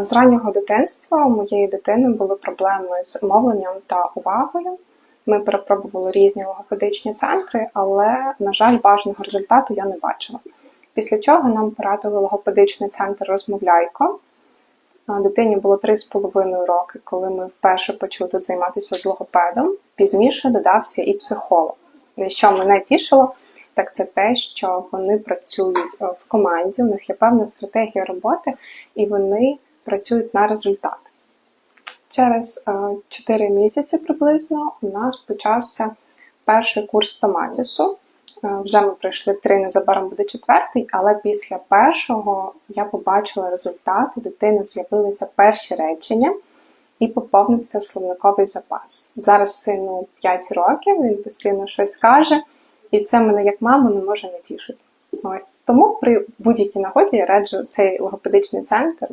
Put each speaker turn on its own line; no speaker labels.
З раннього дитинства у моєї дитини були проблеми з мовленням та увагою. Ми перепробували різні логопедичні центри, але, на жаль, бажаного результату я не бачила. Після чого нам порадили логопедичний центр Розмовляйко. Дитині було 3,5 роки, коли ми вперше почали тут займатися з логопедом. Пізніше додався і психолог. Що мене тішило, так це те, що вони працюють е, в команді, у них є певна стратегія роботи, і вони працюють на результат. Через е, 4 місяці приблизно у нас почався перший курс томатісу. Е, Вже ми пройшли три, незабаром буде четвертий, але після першого я побачила результат, у дитини з'явилися перші речення і поповнився словниковий запас. Зараз сину 5 років, він постійно щось каже, і це мене як маму не може не тішити. Ось тому при будь-якій нагоді я раджу цей логопедичний центр